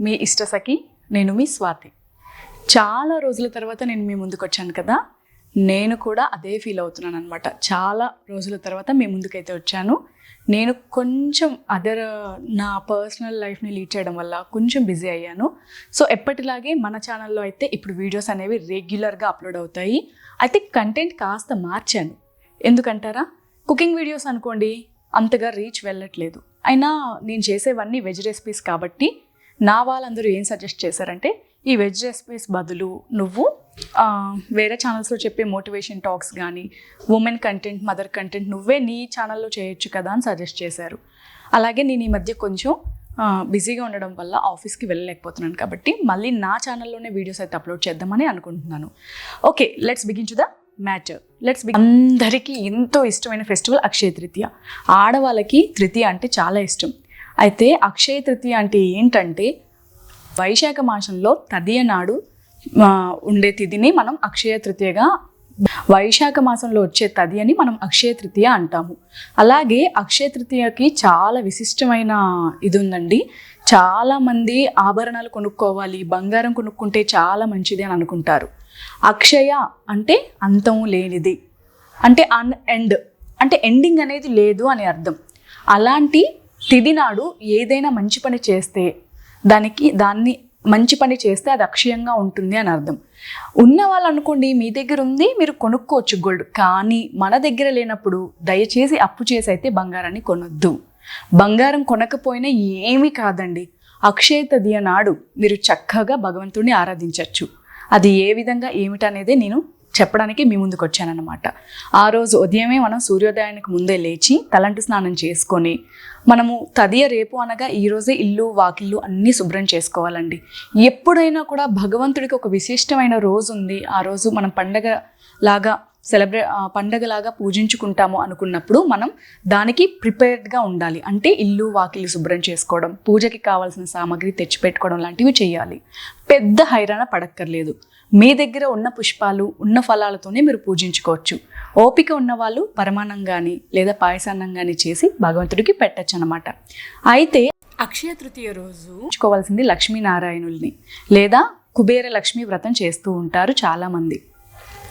మీ ఇష్టసఖి నేను మీ స్వాతి. చాలా రోజుల తర్వాత నేను మీ ముందుకు వచ్చాను కదా నేను కూడా అదే ఫీల్ అవుతున్నాను అనమాట చాలా రోజుల తర్వాత మీ ముందుకైతే వచ్చాను. నేను కొంచెం అదర్ నా పర్సనల్ లైఫ్ని లీడ్ చేయడం వల్ల కొంచెం బిజీ అయ్యాను. సో ఎప్పటిలాగే మన ఛానల్లో అయితే ఇప్పుడు వీడియోస్ అనేవి రెగ్యులర్గా అప్లోడ్ అవుతాయి. అయితే కంటెంట్ కాస్త మార్చాను. ఎందుకంటారా? కుకింగ్ వీడియోస్ అనుకోండి అంతగా రీచ్ వెళ్ళట్లేదు. అయినా నేను చేసేవన్నీ వెజ్ రెసిపీస్ కాబట్టి నా వాళ్ళందరూ ఏం సజెస్ట్ చేశారంటే ఈ వెజ్ రెసిపీస్ బదులు నువ్వు వేరే ఛానల్స్లో చెప్పే మోటివేషన్ టాక్స్ కానీ ఉమెన్ కంటెంట్ మదర్ కంటెంట్ నువ్వే నీ ఛానల్లో చేయొచ్చు కదా అని సజెస్ట్ చేశారు. అలాగే నేను ఈ మధ్య కొంచెం బిజీగా ఉండడం వల్ల ఆఫీస్కి వెళ్ళలేకపోతున్నాను కాబట్టి మళ్ళీ నా ఛానల్లోనే వీడియోస్ అయితే అప్లోడ్ చేద్దామని అనుకుంటున్నాను. Okay let's begin to the matter let's be అందరికీ ఎంతో ఇష్టమైన ఫెస్టివల్ అక్షయ తృతీయ. ఆడవాళ్ళకి తృతీయ అంటే చాలా ఇష్టం. అయితే అక్షయ తృతీయ అంటే ఏంటంటే వైశాఖ మాసంలో తదియ నాడు ఉండే తిథిని మనం అక్షయ తృతీయగా వైశాఖ మాసంలో వచ్చే తదియని మనం అక్షయ తృతీయ అంటాము. అలాగే అక్షయ తృతీయకి చాలా విశిష్టమైన ఇది ఉందండి చాలామంది ఆభరణాలు కొనుక్కోవాలి బంగారం కొనుక్కుంటే చాలా మంచిది అని అనుకుంటారు. అక్షయ అంటే అంతం లేనిది. అంటే అన్ ఎండ్. అంటే ఎండింగ్ అనేది లేదు అని అర్థం. అలాంటి తిది నాడు ఏదైనా మంచి పని చేస్తే దానికి దాన్ని మంచి పని చేస్తే అది అక్షయంగా ఉంటుంది అని అర్థం. ఉన్న వాళ్ళు అనుకోండి మీ దగ్గర ఉంది మీరు కొనుక్కోవచ్చు గోల్డ్. కానీ మన దగ్గర లేనప్పుడు దయచేసి అప్పు చేసి అయితే బంగారాన్ని కొనొద్దు. బంగారం కొనకపోయినా ఏమీ కాదండి. అక్షయ తదియ నాడు మీరు చక్కగా భగవంతుడిని ఆరాధించవచ్చు అది ఏ విధంగా ఏమిటనేదే నేను చెప్పడానికి మీ ముందుకు వచ్చానన్నమాట. ఆ రోజు ఉదయమే మనం సూర్యోదయానికి ముందే లేచి తలంటి స్నానం చేసుకొని మనము తదియ రేపు అనగా ఈ రోజే ఇల్లు వాకిళ్ళు అన్నీ శుభ్రం చేసుకోవాలండి. ఎప్పుడైనా కూడా భగవంతుడికి ఒక విశిష్టమైన రోజు ఉంది ఆ రోజు మనం పండగ లాగా సెలబ్రే పండగలాగా పూజించుకుంటాము అనుకున్నప్పుడు మనం దానికి ప్రిపేర్డ్గా ఉండాలి. అంటే ఇల్లు వాకిళ్ళు శుభ్రం చేసుకోవడం పూజకి కావాల్సిన సామాగ్రి తెచ్చిపెట్టుకోవడం లాంటివి చేయాలి. పెద్ద హైరాణ పడక్కర్లేదు. మీ దగ్గర ఉన్న పుష్పాలు ఉన్న ఫలాలతోనే మీరు పూజించుకోవచ్చు. ఓపిక ఉన్నవాళ్ళు పరమాన్నం కానీ లేదా పాయసాన్నం కానీ చేసి భగవంతుడికి పెట్టచ్చు అనమాట అయితే అక్షయ తృతీయ రోజు ఉంచుకోవాల్సింది లక్ష్మీనారాయణుల్ని లేదా కుబేర లక్ష్మీ వ్రతం చేస్తూ ఉంటారు చాలామంది.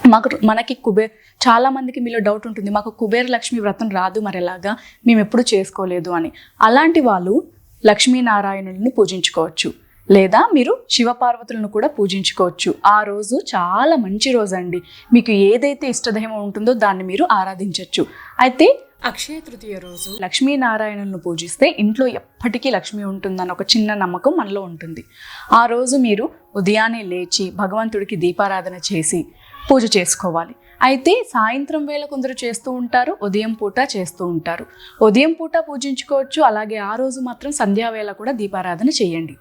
మాకు మనకి కుబేర్ చాలా మందికి మీలో డౌట్ ఉంటుంది. మాకు కుబేర లక్ష్మి వ్రతం రాదు మరి ఎలాగా మేము ఎప్పుడు చేసుకోలేదు అని. అలాంటి వాళ్ళు లక్ష్మీనారాయణుల్ని పూజించుకోవచ్చు. లేదా మీరు శివపార్వతులను కూడా పూజించుకోవచ్చు. ఆ రోజు చాలా మంచి రోజు అండి. మీకు ఏదైతే ఇష్టదైవం ఉంటుందో దాన్ని మీరు ఆరాధించవచ్చు అయితే అక్షయ తృతీయ రోజు లక్ష్మీనారాయణులను పూజిస్తే ఇంట్లో ఎప్పటికీ లక్ష్మి ఉంటుందని ఒక చిన్న నమ్మకం మనలో ఉంటుంది. ఆ రోజు మీరు ఉదయాన్నే లేచి భగవంతుడికి దీపారాధన చేసి పూజ చేసుకోవాలి. అయితే సాయంత్రం వేళ కొందరు చేస్తూ ఉంటారు ఉదయం పూట చేస్తూ ఉంటారు. ఉదయం పూట పూజించుకోవచ్చు అలాగే ఆ రోజు మాత్రం సంధ్యావేళ కూడా దీపారాధన చేయండి.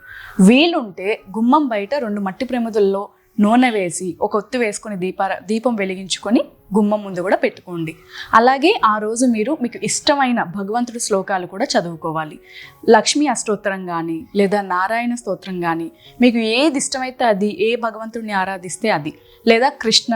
వీలుంటే గుమ్మం బయట రెండు మట్టి ప్రమిదల్లో నూనె వేసి ఒక ఒత్తి వేసుకొని దీపార దీపం వెలిగించుకొని గుమ్మం ముందు కూడా పెట్టుకోండి. అలాగే ఆ రోజు మీరు మీకు ఇష్టమైన భగవంతుడి శ్లోకాలు కూడా చదువుకోవాలి. లక్ష్మీ అష్టోత్తరం కానీ లేదా నారాయణ స్తోత్రం కానీ మీకు ఏది ఇష్టమైతే అది ఏ భగవంతుడిని ఆరాధిస్తే అది లేదా కృష్ణ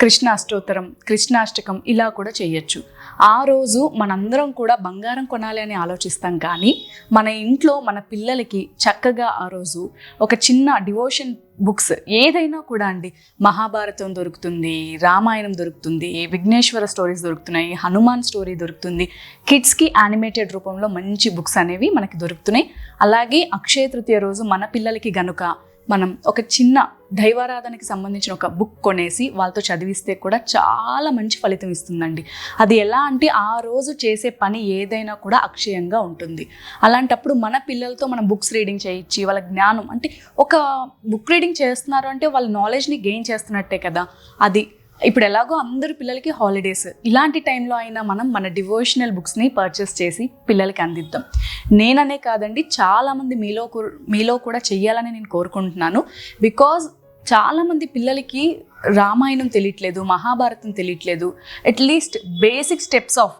కృష్ణాష్టోత్తరం కృష్ణాష్టకం ఇలా కూడా చేయొచ్చు. ఆ రోజు మనందరం కూడా బంగారం కొనాలి అని ఆలోచిస్తాం కానీ మన ఇంట్లో మన పిల్లలకి చక్కగా ఆ రోజు ఒక చిన్న డివోషన్ బుక్స్ ఏదైనా కూడా అండి. మహాభారతం దొరుకుతుంది రామాయణం దొరుకుతుంది విఘ్నేశ్వర స్టోరీస్ దొరుకుతున్నాయి హనుమాన్ స్టోరీ దొరుకుతుంది. కిడ్స్కి యానిమేటెడ్ రూపంలో మంచి బుక్స్ అనేవి మనకి దొరుకుతున్నాయి. అలాగే అక్షయ తృతీయ రోజు మన పిల్లలకి గనుక మనం ఒక చిన్న దైవారాధనకి సంబంధించిన ఒక బుక్ కొనేసి వాళ్ళతో చదివిస్తే కూడా చాలా మంచి ఫలితం ఇస్తుందండి. అది ఎలా అంటే ఆ రోజు చేసే పని ఏదైనా కూడా అక్షయంగా ఉంటుంది. అలాంటప్పుడు మన పిల్లలతో మనం బుక్స్ రీడింగ్ చేయించి వాళ్ళ జ్ఞానం అంటే ఒక బుక్ రీడింగ్ చేస్తున్నారు అంటే వాళ్ళ నాలెడ్జ్ని గెయిన్ చేస్తున్నట్టే కదా. అది ఇప్పుడు ఎలాగో అందరు పిల్లలకి హాలిడేస్ ఇలాంటి టైంలో అయినా మనం మన డివోషనల్ బుక్స్ని పర్చేస్ చేసి పిల్లలకి అందిద్దాం. నేననే కాదండి చాలామంది మీలో కూ- మీలో కూడా చెయ్యాలని నేను కోరుకుంటున్నాను. బికాజ్ చాలామంది పిల్లలకి రామాయణం తెలియట్లేదు మహాభారతం తెలియట్లేదు. At least basic steps of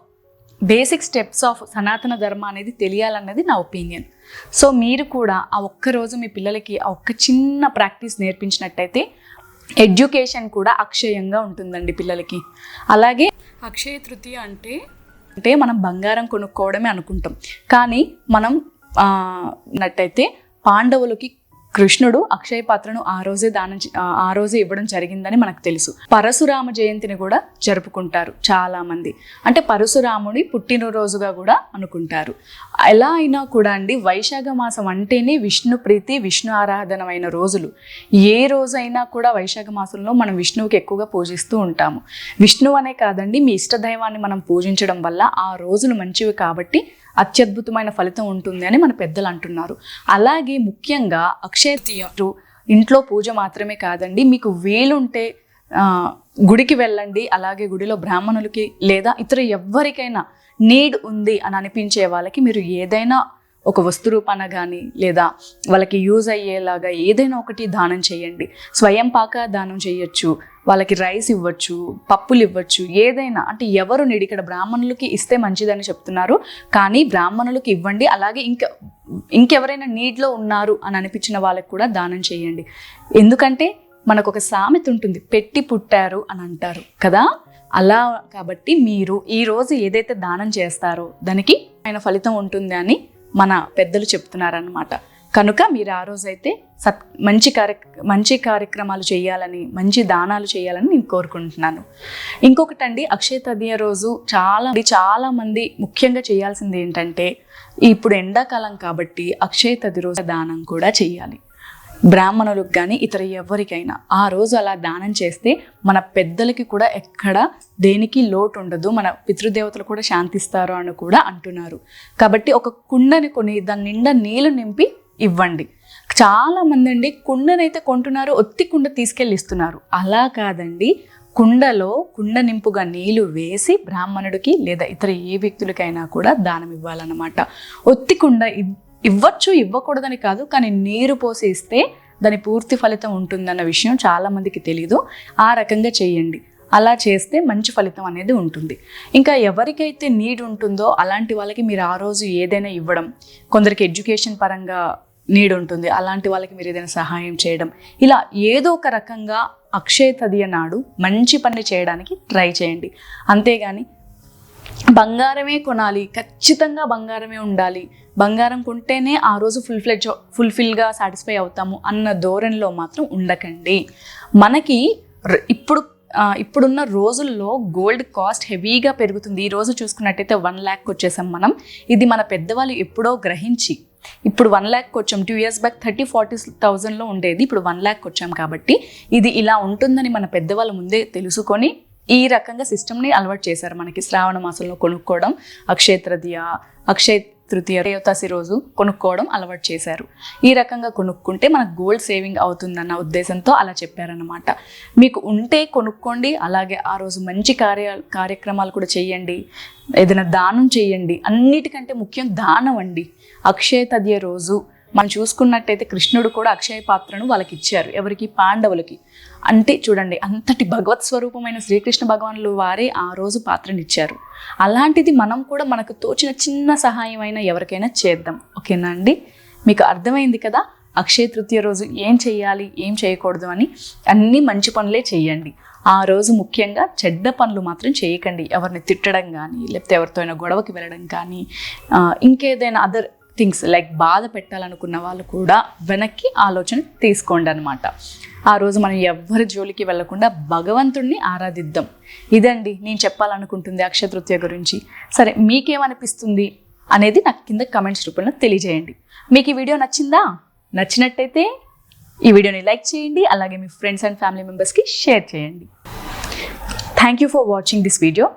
basic steps of Sanatana Dharma అనేది తెలియాలన్నది నా ఒపీనియన్ సో మీరు కూడా ఆ ఒక్క రోజు మీ పిల్లలకి ఆ ఒక్క చిన్న ప్రాక్టీస్ నేర్పించినట్టయితే ఎడ్యుకేషన్ కూడా అక్షయంగా ఉంటుందండి పిల్లలకి. అలాగే అక్షయ తృతీయ అంటే? అంటే మనం బంగారం కొనుక్కోవడమే అనుకుంటాం. కానీ మనం నట్టయితే పాండవులకి కృష్ణుడు అక్షయ పాత్రను ఆ రోజే దానం ఆ రోజే ఇవ్వడం జరిగిందని మనకు తెలుసు. పరశురామ జయంతిని కూడా జరుపుకుంటారు చాలా మంది అంటే పరశురాముడి పుట్టినరోజుగా కూడా అనుకుంటారు. ఎలా అయినా కూడా అండి వైశాఖ మాసం అంటేనే విష్ణు ప్రీతి విష్ణు ఆరాధనమైన రోజులు. ఏ రోజైనా కూడా వైశాఖ మాసంలో మనం విష్ణువుకి ఎక్కువగా పూజిస్తూ ఉంటాము. విష్ణువు అనే కాదండి మీ ఇష్టదైవాన్ని మనం పూజించడం వల్ల ఆ రోజులు మంచివి కాబట్టి అత్యద్భుతమైన ఫలితం ఉంటుంది అని మన పెద్దలు అంటున్నారు. అలాగే ముఖ్యంగా అక్షయ తృతీయ ఇంట్లో పూజ మాత్రమే కాదండి మీకు వీలుంటే గుడికి వెళ్ళండి అలాగే గుడిలో బ్రాహ్మణులకి లేదా ఇతర ఎవ్వరికైనా నీడ్ ఉంది అని అనిపించే వాళ్ళకి మీరు ఏదైనా ఒక వస్తు రూపాన కానీ లేదా వాళ్ళకి యూజ్ అయ్యేలాగా ఏదైనా ఒకటి దానం చేయండి. స్వయం పాక దానం చేయొచ్చు వాళ్ళకి రైస్ ఇవ్వచ్చు పప్పులు ఇవ్వచ్చు ఏదైనా అంటే ఎవరు నీడు ఇక్కడ బ్రాహ్మణులకి ఇస్తే మంచిదని చెప్తున్నారు. కానీ బ్రాహ్మణులకు ఇవ్వండి అలాగే ఇంకా ఇంకెవరైనా నీడ్లో ఉన్నారు అని అనిపించిన వాళ్ళకి కూడా దానం చేయండి. ఎందుకంటే మనకు ఒక సామెత ఉంటుంది పెట్టి పుట్టారు అని అంటారు కదా? అలా కాబట్టి మీరు ఈరోజు ఏదైతే దానం చేస్తారో దానికి ఆయన ఫలితం ఉంటుంది అని మన పెద్దలు చెప్తున్నారనమాట కనుక మీరు ఆ రోజైతే సత్ మంచి కార్య మంచి కార్యక్రమాలు చేయాలని మంచి దానాలు చేయాలని నేను కోరుకుంటున్నాను. ఇంకొకటండి అక్షయ తదియ రోజు చాలా చాలా మంది ముఖ్యంగా చేయాల్సింది ఏంటంటే ఇప్పుడు ఎండాకాలం కాబట్టి అక్షయ తది రోజు దానం కూడా చేయాలి. బ్రాహ్మణులకు కానీ ఇతర ఎవరికైనా. ఆ రోజు అలా దానం చేస్తే మన పెద్దలకి కూడా ఎక్కడ దేనికి లోటు ఉండదు మన పితృదేవతలు కూడా శాంతిస్తారు అని కూడా అంటున్నారు. కాబట్టి ఒక కుండని కొని దాని నిండా నీళ్ళు నింపి ఇవ్వండి. చాలా మంది అండి కుండనైతే కొంటున్నారు ఒత్తి కుండ తీసుకెళ్ళి ఇస్తున్నారు అలా కాదండి. కుండలో కుండ నింపుగా నీళ్ళు వేసి బ్రాహ్మణుడికి లేదా ఇతర ఏ వ్యక్తులకైనా కూడా దానం ఇవ్వాలన్నమాట. ఒత్తి కుండ ఇవ్వచ్చు ఇవ్వకూడదని కాదు కానీ నీరు పోసి ఇస్తే దాని పూర్తి ఫలితం ఉంటుందన్న విషయం చాలామందికి తెలీదు. తెలియదు ఆ రకంగా చేయండి. అలా చేస్తే మంచి ఫలితం అనేది ఉంటుంది. ఇంకా ఎవరికైతే నీడ్ ఉంటుందో అలాంటి వాళ్ళకి మీరు ఆ రోజు ఏదైనా ఇవ్వడం కొందరికి ఎడ్యుకేషన్ పరంగా నీడ్ ఉంటుంది అలాంటి వాళ్ళకి మీరు ఏదైనా సహాయం చేయడం ఇలా ఏదో ఒక రకంగా అక్షయ తదియ నాడు మంచి పని చేయడానికి ట్రై చేయండి. అంతేగాని బంగారమే కొనాలి ఖచ్చితంగా బంగారమే ఉండాలి. బంగారం కొంటేనే ఆ రోజు ఫుల్ ఫ్లెడ్జ్ ఫుల్ఫిల్గా సాటిస్ఫై అవుతాము అన్న ధోరణిలో మాత్రం ఉండకండి. మనకి ఇప్పుడు ఇప్పుడున్న రోజుల్లో గోల్డ్ కాస్ట్ హెవీగా పెరుగుతుంది. ఈ రోజు చూసుకున్నట్టయితే వన్ ల్యాక్ వచ్చేసాం మనం. ఇది మన పెద్దవాళ్ళు ఎప్పుడో గ్రహించి ఇప్పుడు వన్ ల్యాక్ వచ్చాం. Two years back thirty forty థౌజండ్లో ఉండేది. ఇప్పుడు వన్ ల్యాక్ వచ్చాం కాబట్టి ఇది ఇలా ఉంటుందని మన పెద్దవాళ్ళు ముందే తెలుసుకొని ఈ రకంగా సిస్టమ్ని అలవాటు చేశారు మనకి శ్రావణ మాసంలో కొనుక్కోవడం అక్షయతృతీయ అక్షయ తృతీయ రేవతాసి రోజు కొనుక్కోవడం అలవాటు చేశారు. ఈ రకంగా కొనుక్కుంటే మనకు గోల్డ్ సేవింగ్ అవుతుందన్న ఉద్దేశంతో అలా చెప్పారనమాట మీకు ఉంటే కొనుక్కోండి అలాగే ఆ రోజు మంచి కార్య కార్యక్రమాలు కూడా చేయండి ఏదైనా దానం చేయండి అన్నిటికంటే ముఖ్యం దానం అండి. అక్షయ తదియ రోజు మనం చూసుకున్నట్టయితే కృష్ణుడు కూడా అక్షయ పాత్రను వాళ్ళకి ఇచ్చారు ఎవరికి? పాండవులకి. అంటే చూడండి అంతటి భగవత్ స్వరూపమైన శ్రీకృష్ణ భగవానులు వారే ఆ రోజు పాత్రను ఇచ్చారు అలాంటిది మనం కూడా మనకు తోచిన చిన్న సహాయం అయినా ఎవరికైనా చేద్దాం. ఓకేనా అండి? మీకు అర్థమైంది కదా? అక్షయ తృతీయ రోజు ఏం చేయాలి ఏం చేయకూడదు అని అన్ని మంచి పనులే చేయండి ఆ రోజు ముఖ్యంగా చెడ్డ పనులు మాత్రం చేయకండి. ఎవరిని తిట్టడం కానీ లేకపోతే ఎవరితో అయినా గొడవకి వెళ్ళడం కానీ ఇంకేదైనా అదర్ థింగ్స్ లైక్ బాధ పెట్టాలనుకున్న వాళ్ళు కూడా వెనక్కి ఆలోచన తీసుకోండి అనమాట ఆ రోజు మనం ఎవ్వరి జోలికి వెళ్ళకుండా భగవంతుణ్ణి ఆరాధిద్దాం. ఇదండి నేను చెప్పాలనుకుంటుంది అక్షయ తృతీయ గురించి. సరే మీకేమనిపిస్తుంది అనేది నాకు కింద కమెంట్స్ రూపంలో తెలియజేయండి. మీకు ఈ వీడియో నచ్చిందా? నచ్చినట్టయితే ఈ వీడియోని లైక్ చేయండి అలాగే మీ ఫ్రెండ్స్ అండ్ ఫ్యామిలీ మెంబర్స్కి షేర్ చేయండి. Thank you for watching this video